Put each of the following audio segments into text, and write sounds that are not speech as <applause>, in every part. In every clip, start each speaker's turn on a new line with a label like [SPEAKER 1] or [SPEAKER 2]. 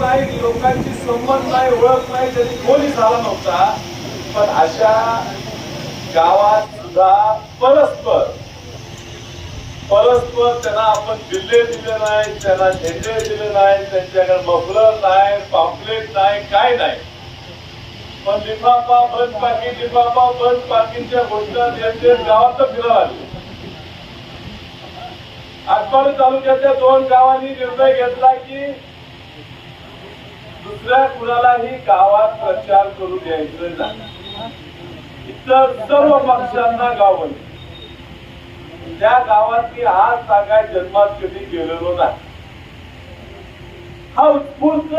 [SPEAKER 1] नाही लोकांची संबंध नाही ओळख नाही त्यांनी कोणी झाला नव्हता. पण अशा गावात सुद्धा परस्पर परस्पर त्यांना आपण बिल्ले दिले नाही त्यांना झेंडे दिले नाही त्यांच्याकडे मफलर नाही पॉम्पलेट नाही काय नाही. पण लिफाफा बंद पाकिट लिफाफा बंद पाकिटच्या घोषणा देत गावात फिरायला लागले. आटपाडी तालुक्याच्या दोन गावांनी निर्णय घेतला की दुसऱ्या कुणालाही गावात प्रचार करू द्यायचं नाही. इतर सर्व पक्षांना गावं. त्या गावात मी आज सांगाय जन्मात कधी गेलेलो नाही. हा उत्स्फूर्त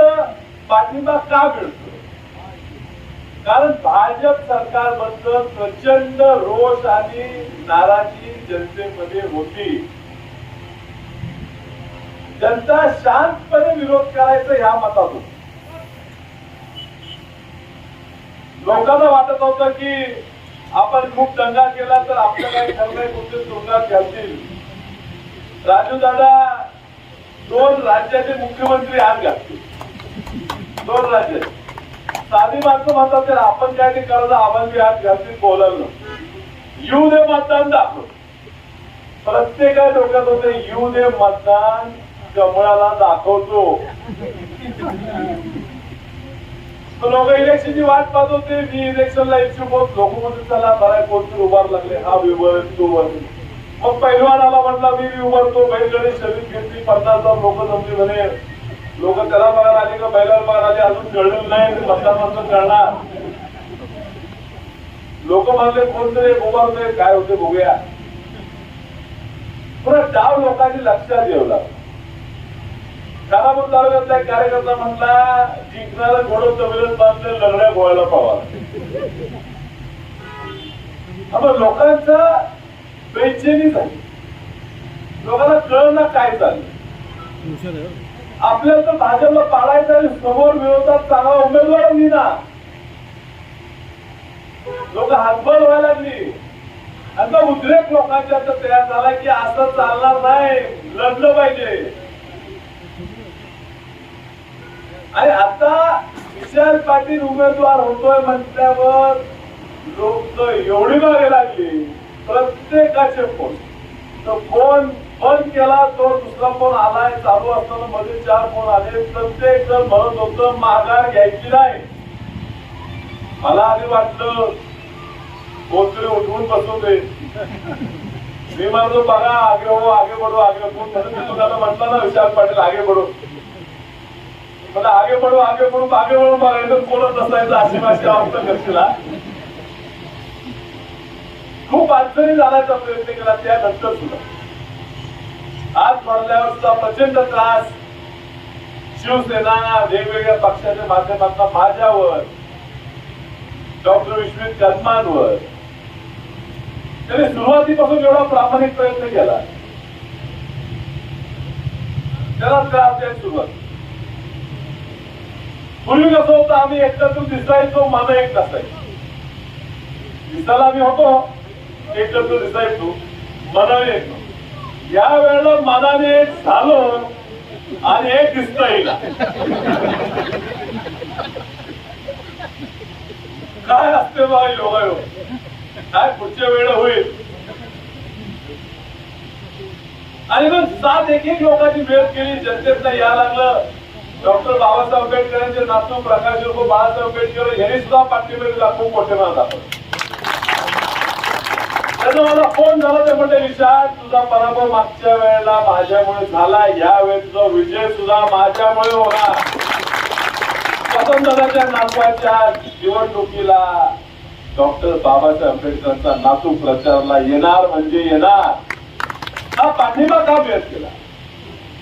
[SPEAKER 1] पाठिंबा का मिळतो? कारण भाजप सरकारबद्दल प्रचंड रोष आणि नाराजी जनतेमध्ये होती. जनता शांतपणे विरोध करायचा ह्या मतात होती लोकांना वाटत होतं की आपण खूप दंगा केला तर आपलं काही खरं कुठे तुरुंगात घालतील. राजू दादा दोन राज्याचे मुख्यमंत्री आज घालतील. दोन राज्य साधी माणसं म्हणतात तर आपण काय ते करायचं आम्हाला बी हात घालतील बोलायला येऊ दे मतदान दाखव. प्रत्येका डोक्यात होते येऊ दे मतदान कमळाला दाखवतो. लोक इलेक्शनची वाट पाहत होते. मी इलेक्शनला इच्छुक होत. लोक म्हणून त्याला बरा कोणतरी उभार लागले? हा विवर तो वर मग पहिलवान आला म्हटला मी बी उभारतो. बैलगाडी शरीर घेतली पन्नास हजार लोक जमली म्हणे. लोक त्याला बघायला आले का? बैलाला बघायला आले अजून कळलेलं नाही ते मतदान करणार लोक म्हणले कोणतरी होते काय होते बघूया. पुन्हा डाव लोकांनी लक्षात ठेवला. खानापूर तालुक्यातला एक कार्यकर्ता म्हटला जिंकणारा घोडं तबेल्यात बांधले लढण्या गोळायला पावा. आपण लोकांचा बेचेनी झाली लोकांना कळलं काय चाललं आपल्याला तर भाजपला पाडायचं आणि समोर विरोधात चांगला उमेदवार ना लोक हातभर व्हायला लागली. आता उद्रेक लोकांच्या आता तयार झाला की असं चालणार नाही. लढलं पाहिजे. आणि आता विशाल पाटील उमेदवार होतोय म्हटल्यावर लोक एवढी मागे लागली. प्रत्येकाचे फोन. तर फोन बंद केला तो दुसरा फोन आलाय चालू असताना मध्ये चार फोन आले. प्रत्येक जण म्हणत होत माघार घ्यायची नाही. मला आधी वाटलं कोणतरी उठवून बसवते. मी म्हणतो बघा आगे हो आगे बढो आगे कोण म्हणून तुम्हाला म्हटलं ना विशाल पाटील आगे बढो मला आगे पडू आगे पडू आगे पडून बघायचं बोलत नसायचं अशी माझी अवस्था करशीला खूप अडचणी जाण्याचा प्रयत्न केला त्यानंतर सुद्धा. आज म्हणल्यावर सुद्धा प्रचंड त्रास शिवसेना वेगवेगळ्या पक्षाच्या माध्यमातून माझ्यावर डॉक्टर विश्वजित कदमांवर त्याने सुरुवातीपासून एवढा प्रामाणिक प्रयत्न केला. त्याला त्रास द्यायला सुरुवात. पूर्वी कसं होतं आम्ही एकट्यातून दिसायचो माझा एक नसायचो. दिसायला आम्ही होतो एकट्यातून दिसायचो मनाने एक या वेळेला मनाने एक झालो आणि एक दिसता येईल काय असते बा योगायोग काय पुढच्या वेळेला होईल? आणि मग सात एक एक लोकांची वेळ केली जनतेतनं या लागलं. डॉक्टर बाबासाहेब आंबेडकरांचे नातू प्रकाश उर्फ बाळासाहेब आंबेडकर यांनी सुद्धा पाठिंबा दिला खूप मोठे मनात आपण त्याचा मला फोन झाला ते म्हणजे विचार तुझा पराभव मागच्या वेळेला माझ्यामुळे झाला या वेळेस तुझा विजय सुद्धा माझ्यामुळे होणार. स्वतंत्रच्या नातवाच्या निवडणुकीला डॉक्टर बाबासाहेब आंबेडकरांचा नातू प्रचारला येणार म्हणजे येणार. हा पाठिंबा का व्यक्त केला?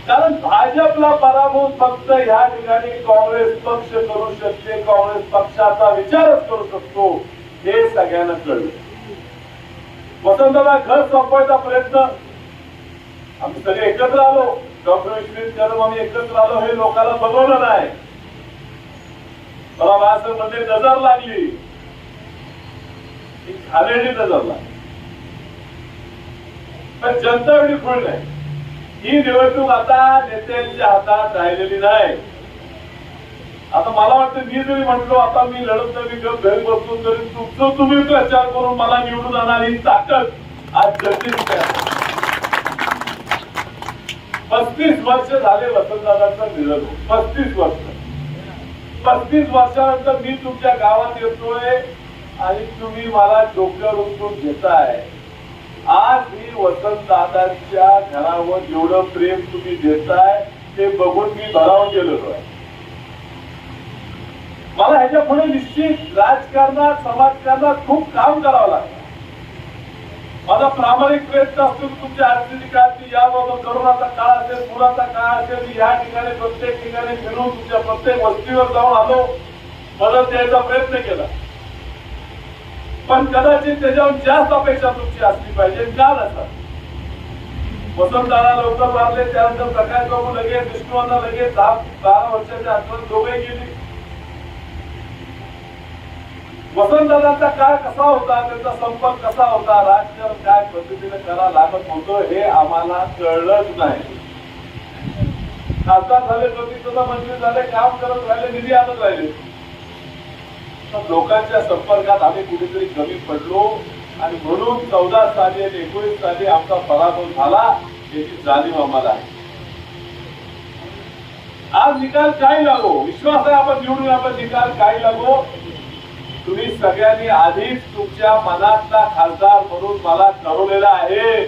[SPEAKER 1] कारण भाजपला पराभव फक्त या ठिकाणी काँग्रेस पक्ष करू शकते काँग्रेस पक्षाचा विचारच करू शकतो हे सगळ्यांना कळलं. वसंतला घर संपवायचा प्रयत्न. आम्ही सगळे एकत्र आलो. डॉक्टर विश्वजित कदम आम्ही एकत्र आलो हे लोकांना बघवलं नाही. मला माझं म्हणजे नजर लागली. खालेली नजर लागली. पण जनता एवढी फुल नाही. ही निवडणूक आता नेत्यांच्या हातात राहिलेली नाही. आता मला वाटतं मी जरी म्हटलो आता मी लढत नाही मी गप घरी बसतो तरी तुमचं तुम्ही प्रचार करून मला निवडून आणणार ही ताकद आज जनतेची पस्तीस वर्ष झाले वसंतदादांचं निधन. पस्तीस वर्ष. पस्तीस वर्षानंतर मी तुमच्या गावात येतोय आणि तुम्ही मला डोक्यावर उचलून घेताय. आज ही वसंतदादांच्या घरावर जेवढं प्रेम तुम्ही देताय ते बघून मी भराव गेलेलो आहे. मला ह्याच्या पुढे निश्चित राजकारणात समाजकारणात खूप काम करावं लागतं. माझा प्रामाणिक प्रयत्न असतो की तुमच्या अडचणी काय याबाबत करोनाचा काळ असेल पुराचा काळ असेल या ठिकाणी प्रत्येक ठिकाणी फिरून तुमच्या प्रत्येक वस्तीवर जाऊन आलो मदत द्यायचा प्रयत्न केला. पण कदाचित त्याच्यावर जास्त अपेक्षा तुमची असली पाहिजे का नसतात वसंतदादा लवकर मारले त्यानंतर प्रकाश बाबू लगेच विष्णूंना लगेच दहा बारा वर्षाच्या आठवण दोघे गेली. वसंतदादांचा काळ कसा होता त्यांचा संपर्क कसा होता राजकारण काय पद्धतीने करा लागत होतं हे आम्हाला कळलंच नाही. खासदार झाले प्रतिष्ठा मंत्री झाले काम करत राहिले निधी आणत राहिले. लोकांच्या संपर्कात आम्ही कुठेतरी कमी पडलो आणि म्हणून चौदा साली आणि एकोणीस साली आमचा पराभव झाला याची जाणीव आम्हाला आहे. आज निकाल काही लागो? विश्वास आहे आपण निवडून आपण निकाल काही लागो? तुम्ही सगळ्यांनी आधीच तुमच्या मनातला खासदार म्हणून मला ठरवलेला आहे.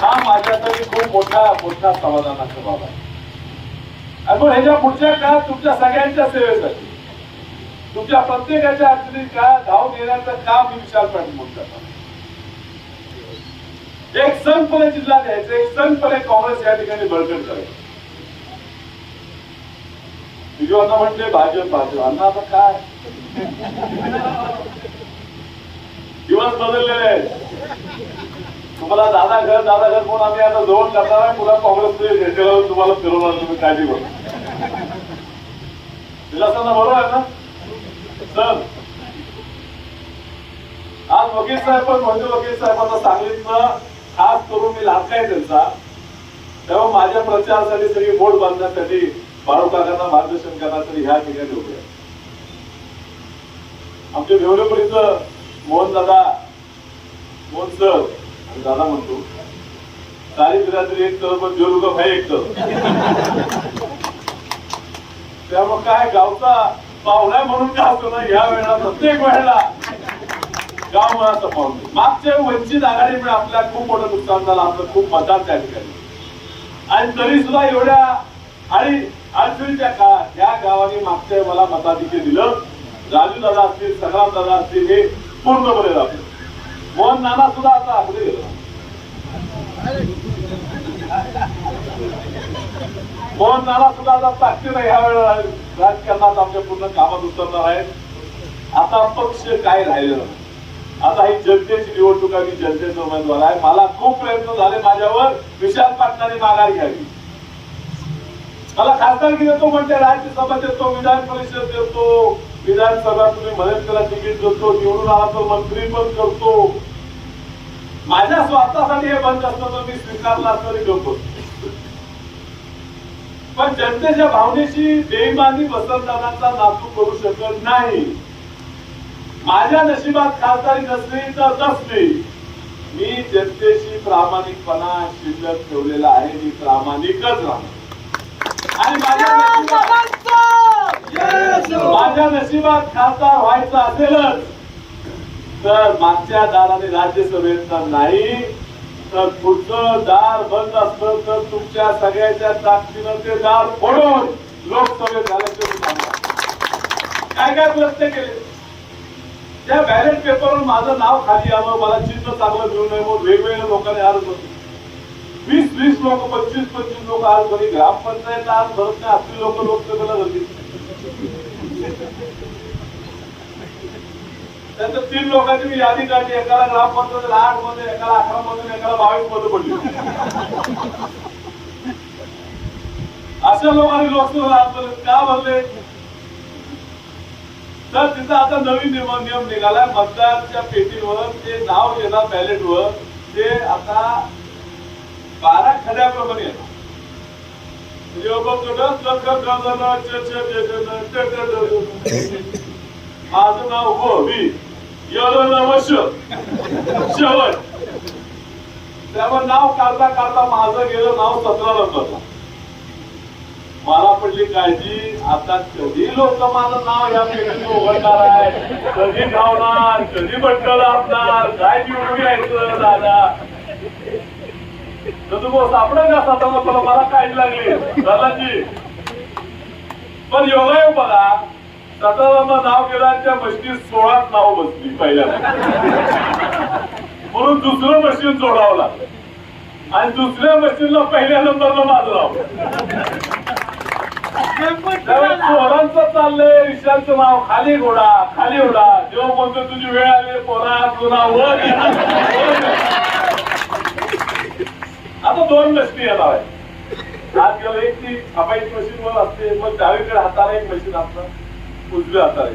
[SPEAKER 1] हा माझ्यासाठी खूप मोठा मोठा समाधानाचा बाब आहे. आणि मग ह्याच्या पुढच्या काळात तुमच्या सगळ्यांच्या सेवेसाठी तुमच्या प्रत्येकाच्या अडचणीत काय धावून येण्याचं काम मी विशाल पाटील म्हणून करतात एक संघपणे जिल्हा द्यायचं एक संघपणे काँग्रेस या ठिकाणी बळकट करायचं. विजयवांना म्हटले भाजप भाजप. अण्णा आता काय? दिवस बदललेले आहेत. तुम्हाला दादा घर दादा घर म्हणून आम्ही आता जवळ करणार आहे. पुन्हा काँग्रेस घेतलेलं तुम्हाला फिरवणार तुम्ही काळजी करू. दिलासांना बरोबर आहे ना? तर आज वकील साहेब पण म्हणजे वकील साहेबांना सांगितलं खास करून मी लाडका त्यांचा? तेव्हा माझ्या प्रचारासाठी सगळी बोट बांधण्यासाठी बाळू काकांना मार्गदर्शन करण्यासाठी ह्या ठिकाणी उभे आमच्या भेवलेपरीचं मोहन दादा मोहन सर दादा म्हणतो सारी बिरादरी एक तर पण जो भाई एक तर. <laughs> त्यामुळे काय गावचा पाहुणा म्हणून का असतो ना या वेळेला प्रत्येक वेळेला. गाव मला पाहून मागच्या वंचित आघाडीमुळे आपल्याला खूप मोठं नुकसान झालं आपलं खूप मतदार त्या ठिकाणी. आणि तरी सुद्धा एवढ्या आणि अडचणीच्या काळात या गावाने मागच्या मला मताधिक्य दिलं. राजू दादा असतील संग्राम दादा असतील हे पूर्णपणे राबले मोहन नाना सुद्धा आता आपले गेलो. मोहन नाना सुद्धा आता ताकदीनं ह्या वेळेला राजकारणात आमच्या पूर्ण कामात उतरणार आहेत. आता पक्ष काय राहिलेलं आता ही जनतेची निवडणूक आहे मी जनतेचा उमेदवार आहे. मला खूप प्रयत्न झाले माझ्यावर. विशाल पाटलांनी माघार घ्यावी. मला खासदारकी देतो म्हणजे राज्यसभा देतो विधान परिषद देतो. विधानसभा तुम्ही मदत करा तिकीट देतो निवडून आला तर मंत्री पण करतो. माझ्या स्वार्थासाठी हे बंद असतं तर मी स्वीकारला असतं तरी गप्प पण जनतेच्या भावनेशी बेईमानी वसंतदादांचा नातू करू शकत नाही. माझ्या नशिबात खासदारी नसली तर नसली. मी जनतेशी प्रामाणिकपणा शिल्लक ठेवलेला आहे. मी प्रामाणिकच राहणार आणि माझ्या नशिबात माझ्या नशिबात खासदार व्हायचं असेलच. तर मागच्या दाराने राज्यसभेत तर नाही. तर पुढचं दार बंद असलं तर तुमच्या सगळ्याच्या ताकदीनं ते दार फोडून लोकसभेत झाल्याचे मी काय काय प्रयत्न केले? त्या बॅलेट पेपरवर माझं नाव खाली यावं मला चिन्ह चांगलं मिळू नये म्हणून वेगवेगळ्या लोकांनी अर्ज होते वीस वीस लोक पंचवीस पंचवीस लोक आज भरी ग्रामपंचायत आज भरत नाही असली लोक लोकसभेला झाली त्यात तीन लोकांची मी यादी काढली एकाला ग्रामपंचायत आठमध्ये एकाला अकरा मध्ये एकाला बावीसमध्ये पडली अशा लोकांनी लोकसभा आंदोलन का भरले तर तिथं आता नवीन नियम नियम निघालाय मतदारच्या पेटीवर ते नाव येणार बॅलेटवर ते आता बारा खड्याप्रमाणे येणार माझं नाव हो मी यल नवश शेवट. त्यामुळे नाव काढता काढता माझं गेलं नाव सतरा नंबरला. मला पडली काळजी. आता कधी लोक माझं नाव या पेटीत उघडणार आहे कधी धावणार? कधी बंडल असणार काय निवडून यायचं दादा? तर तुम्ही सापडा का सतरा नंबरला मला काळजी लागली. दादाजी. पण योगायोग बघा. सतराला नाव गेलं आणि त्या सोळाच नाव बसली पहिल्या. म्हणून दुसरं मशीन जोडावं लागलं. आणि दुसऱ्या मशीनला पहिल्या नंबरला माझं नाव. पोरांचं चाललंय विषयांचं नाव खाली घोडा खाली उडा जेव्हा म्हणतो तुझी वेळ आली पोरा तुला वर आता दोन मशीन येणार आहे आज गेलं एक ती छापायची मशीन वर असते. मग डावीकडे हाताला एक मशीन असतं. उजव्या हाताला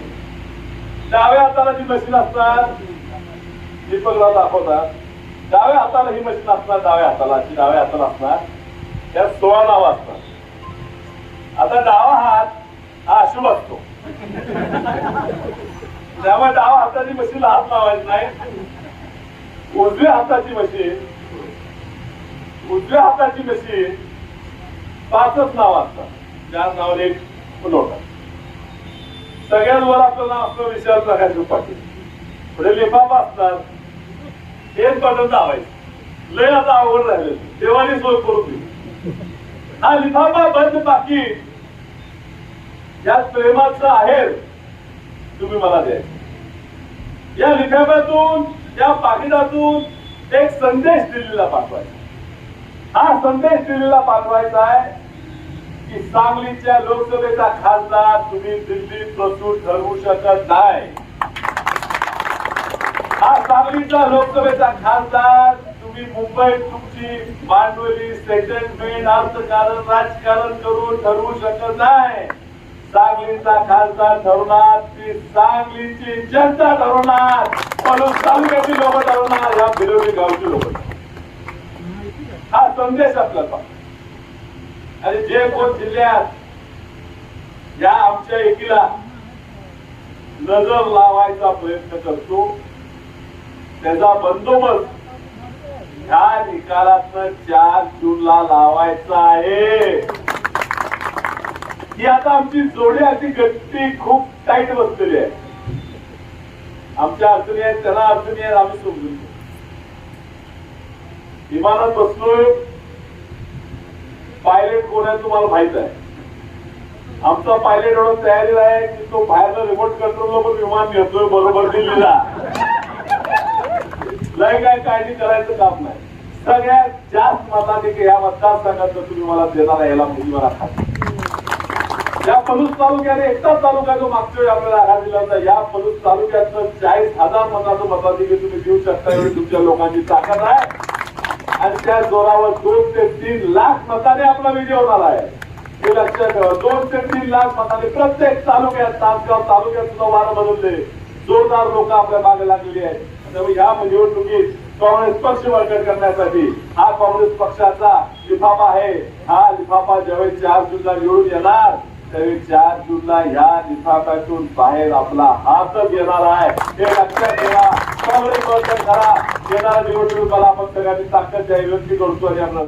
[SPEAKER 1] डाव्या हाताला जी मशीन असणार दीपकला दाखवतात. डाव्या हाताला ही मशीन असणार डाव्या हाताला. अशी डाव्या हाताला असणार. त्यात सोळा नाव असतात. आता डावा हात हा अशुभ असतो. त्यामुळे डावा हाताची मशीन हात लावायचं नाही. उजव्या हाताची मशीन उजव्या हाताची मशीन पाचच नाव असतात. त्या नावाने एक फुलवतात सगळ्यांवर आपल्याला आपलं नाव असतं विशाल प्रकाश पाटील. पुढे लिफाफा असतात एक बटन दाबायचं लय आता आवड राहिले देवानी सोय करून दिली. हा लिफाफा बंद बाकी. यात प्रेमाचं आहे तुम्ही मला द्या. या लिफाफ्यातून या पाकिटातून एक संदेश दिल्लीला पाठवायचा. हा संदेश दिल्लीला पाठवायचा आहे की सांगलीच्या लोकसभेचा खासदार तुम्ही दिल्लीत बसून ठरवू शकत नाही. हा सांगलीचा लोकसभेचा खासदार तुम्ही मुंबईत तुमची भांडवली सेटलमेंट अर्थकारण राजकारण करून ठरवू शकत नाही. सांगलीचा खासदार ठरवणार ती सांगलीची जनता ठरवणार म्हणून तालुक्याची लोक ठरवणार या फिरवली गावची लोक. हा संदेश आपल्याला. आणि जे कोण जिल्ह्यात या आमच्या एकीला नजर लावायचा प्रयत्न करतो. त्याचा बंदोबस्त ह्या निकालात चार जूनला लावायचा आहे. ही आता आमची जोडी अशी गट्टी खूप टाईट बसलेली आहे. आमच्या अडचणी आहेत त्यांना अडचणी आहेत आम्ही समजून घेऊ. विमानात बसलोय. पायलट कोण आहे तुम्हाला माहीत आहे? आमचा पायलट एवढं तयारीला आहे की तो बाहेरनं रिमोट कंट्रोलला पण विमान घेतोय बरोबर दिल्लीला लय काय काळजी करायचं काम नाही. सगळ्यात जास्त मताधिक या मतदारसंघाचं तुम्ही मला देणार आहे याला मुलीवर मला या पलूस तालुक्याने एकटाच तालुका जो मागच्या वेळी आपल्याला आघात दिला होता. या पलूस तालुक्यातलं चाळीस हजार मताचं मताधिके तुम्ही देऊ शकता एवढी तुमच्या लोकांची ताकद आहे. आणि त्या जोरावर दोन ते तीन लाख मताने आपला विजय होणार आहे हे लक्षात ठेवा दोन ते तीन लाख मताने प्रत्येक तालुक्यात तासगाव तालुक्यात सुद्धा वारं बदलले. जोरदार लोक आपल्या मागे लागलेली आहेत. त्यामुळे या निवडणुकीत काँग्रेस पक्ष बळकट करण्यासाठी हा काँग्रेस पक्षाचा लिफाफा आहे. हा लिफाफा ज्यावेळी चार जूनला निवडून येणार तरी चार जूनला ह्या लिफाफ्यातून बाहेर आपला हातच येणार आहे. हे लक्षात ठेवा. काँग्रेस करा येणार निवडणुकीला आपण सगळ्यांनी ताकद द्या विनंती करतो आणि आपलं